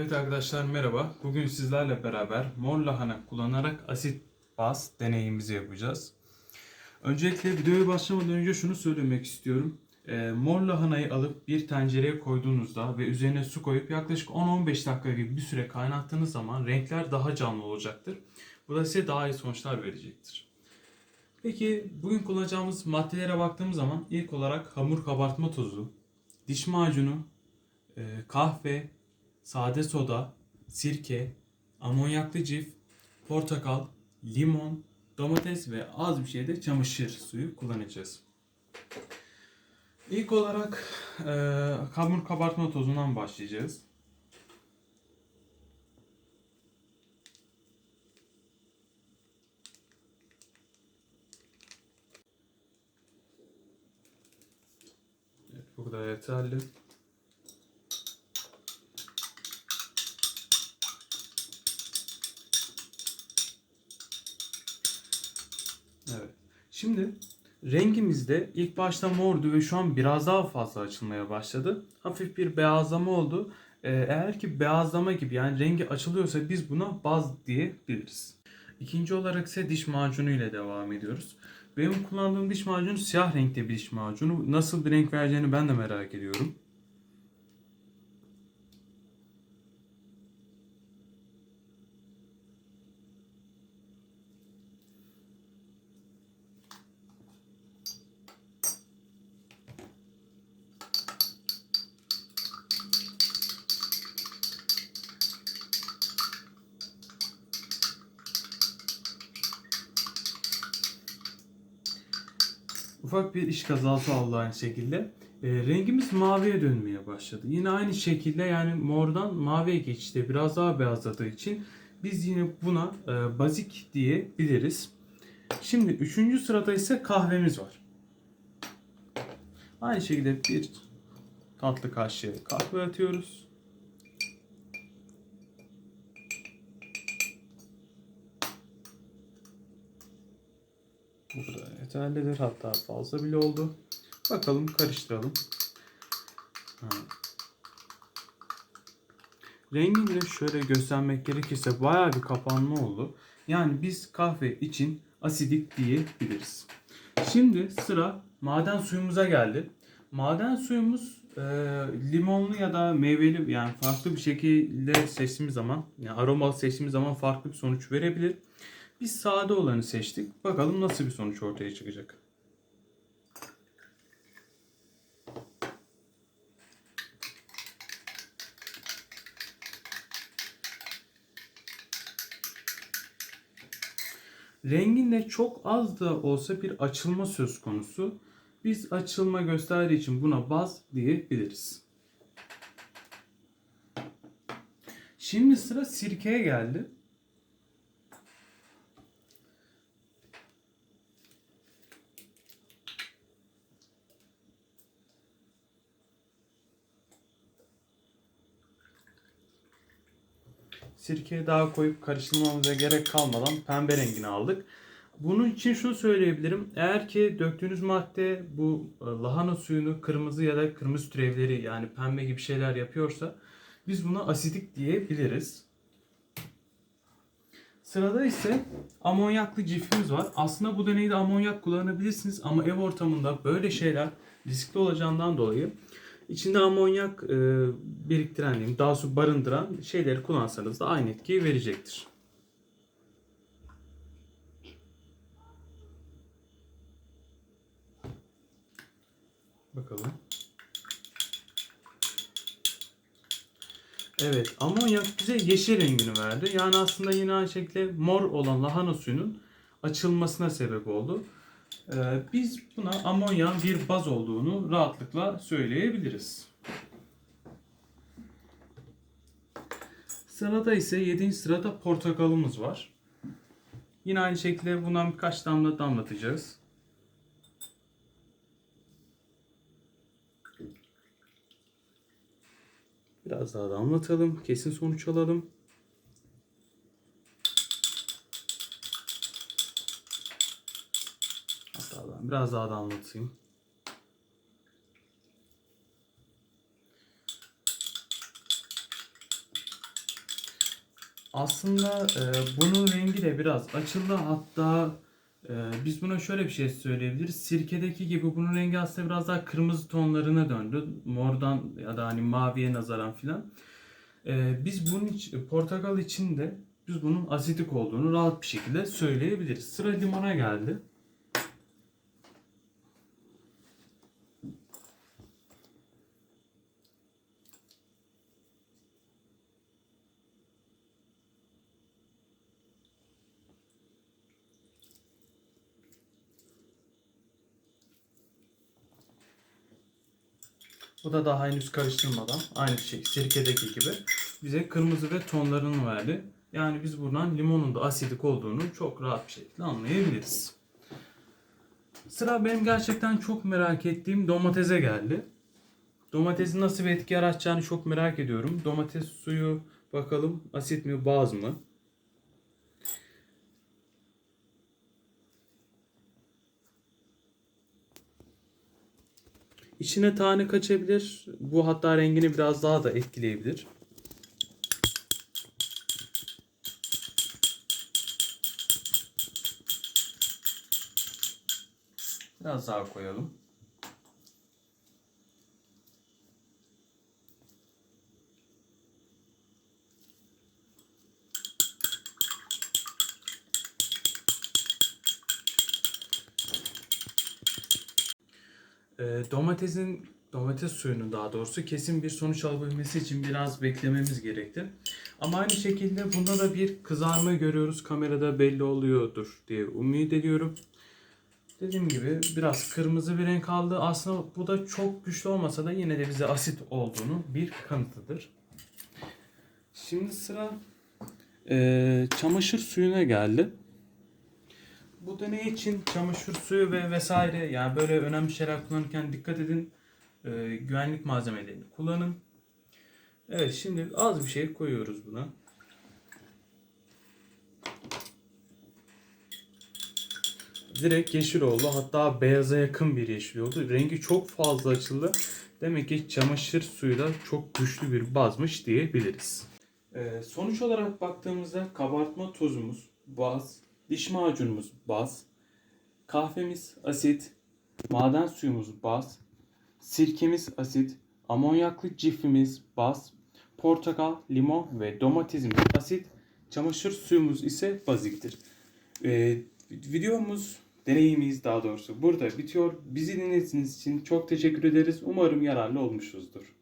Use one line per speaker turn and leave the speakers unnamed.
Evet arkadaşlar merhaba. Bugün sizlerle beraber mor lahana kullanarak asit baz deneyimizi yapacağız. Öncelikle videoya başlamadan önce şunu söylemek istiyorum. Ee, mor lahanayı alıp bir tencereye koyduğunuzda ve üzerine su koyup yaklaşık 10-15 dakika gibi bir süre kaynattığınız zaman renkler daha canlı olacaktır. Bu da size daha iyi sonuçlar verecektir. Peki bugün kullanacağımız maddelere baktığımız zaman ilk olarak hamur kabartma tozu, diş macunu, e, kahve, sade soda, sirke, amonyaklı cif, portakal, limon, domates ve az bir şey de çamaşır suyu kullanacağız. İlk olarak e, hamur kabartma tozundan başlayacağız. Evet, bu kadar yeterli. Şimdi rengimizde ilk başta mordu ve şu an biraz daha fazla açılmaya başladı. Hafif bir beyazlama oldu. Ee, eğer ki beyazlama gibi yani rengi açılıyorsa biz buna baz diyebiliriz. İkinci olarak ise diş macunu ile devam ediyoruz. Benim kullandığım diş macunu siyah renkte bir diş macunu. Nasıl bir renk vereceğini ben de merak ediyorum. Ufak bir iş kazası oldu aynı şekilde. E, rengimiz maviye dönmeye başladı. Yine aynı şekilde yani mordan maviye geçti. Biraz daha beyazladığı için biz yine buna e, bazik diyebiliriz. Şimdi üçüncü sırada ise kahvemiz var. Aynı şekilde bir tatlı kaşığı kahve atıyoruz. Yeterlidir. Hatta fazla bile oldu. Bakalım karıştıralım. Ha. Rengini şöyle göstermek gerekirse bayağı bir kapanma oldu. Yani biz kahve için asidik diyebiliriz. Şimdi sıra maden suyumuza geldi. Maden suyumuz e, limonlu ya da meyveli yani farklı bir şekilde seçtiğimiz zaman yani aromalı seçtiğimiz zaman farklı bir sonuç verebilir. Biz sade olanı seçtik. Bakalım nasıl bir sonuç ortaya çıkacak. Renginde çok az da olsa bir açılma söz konusu. Biz açılma gösterdiği için buna baz diyebiliriz. Şimdi sıra sirkeye geldi. Sirkeyi daha koyup karıştırmamıza gerek kalmadan pembe rengini aldık. Bunun için şunu söyleyebilirim. Eğer ki döktüğünüz madde bu e, lahana suyunu kırmızı ya da kırmızı türevleri yani pembe gibi şeyler yapıyorsa biz buna asidik diyebiliriz. Sırada ise amonyaklı cifimiz var. Aslında bu deneyde amonyak kullanabilirsiniz ama ev ortamında böyle şeyler riskli olacağından dolayı içinde amonyak e, biriktiren daha su barındıran şeyleri kullansanız da aynı etkiyi verecektir. Bakalım. Evet, amonyak bize yeşil rengini verdi. Yani aslında yine aynı şekilde mor olan lahana suyunun açılmasına sebep oldu. Ee, biz buna amonyan bir baz olduğunu rahatlıkla söyleyebiliriz. Sırada ise 7. sırada portakalımız var. Yine aynı şekilde bundan birkaç damla damlatacağız. Biraz daha damlatalım. Kesin sonuç alalım. Biraz daha damlatayım. Aslında e, bunun rengi de biraz açıldı. Hatta e, biz buna şöyle bir şey söyleyebiliriz. Sirkedeki gibi bunun rengi aslında biraz daha kırmızı tonlarına döndü. Mordan ya da hani maviye nazaran filan. E, biz bunun iç, portakal için de biz bunun asidik olduğunu rahat bir şekilde söyleyebiliriz. Sıra limona geldi. Bu da daha henüz karıştırmadan aynı şey sirkedeki gibi bize kırmızı ve tonlarını verdi. Yani biz buradan limonun da asidik olduğunu çok rahat bir şekilde anlayabiliriz. Sıra benim gerçekten çok merak ettiğim domatese geldi. Domatesin nasıl bir etki yaratacağını çok merak ediyorum. Domates suyu bakalım asit mi baz mı? İçine tane kaçabilir. Bu hatta rengini biraz daha da etkileyebilir. Biraz daha koyalım. Domatesin domates suyunun daha doğrusu kesin bir sonuç alabilmesi için biraz beklememiz gerekti. Ama aynı şekilde bunda da bir kızarma görüyoruz. Kamerada belli oluyordur diye umut ediyorum. Dediğim gibi biraz kırmızı bir renk aldı. Aslında bu da çok güçlü olmasa da yine de bize asit olduğunu bir kanıtıdır. Şimdi sıra eee, çamaşır suyuna geldi. Bu deney için çamaşır suyu ve vesaire yani böyle önemli şeyler kullanırken dikkat edin. Eee, güvenlik malzemelerini kullanın. Evet şimdi az bir şey koyuyoruz buna. Direkt yeşil oldu. Hatta beyaza yakın bir yeşil oldu. Rengi çok fazla açıldı. Demek ki çamaşır suyu da çok güçlü bir bazmış diyebiliriz. Ee, sonuç olarak baktığımızda kabartma tozumuz baz, diş macunumuz baz, kahvemiz asit, maden suyumuz baz, sirkemiz asit, amonyaklı cifimiz baz, portakal, limon ve domatesimiz asit, çamaşır suyumuz ise baziktir. Ee, videomuz, deneyimimiz daha doğrusu burada bitiyor. Bizi dinlediğiniz için çok teşekkür ederiz. Umarım yararlı olmuşuzdur.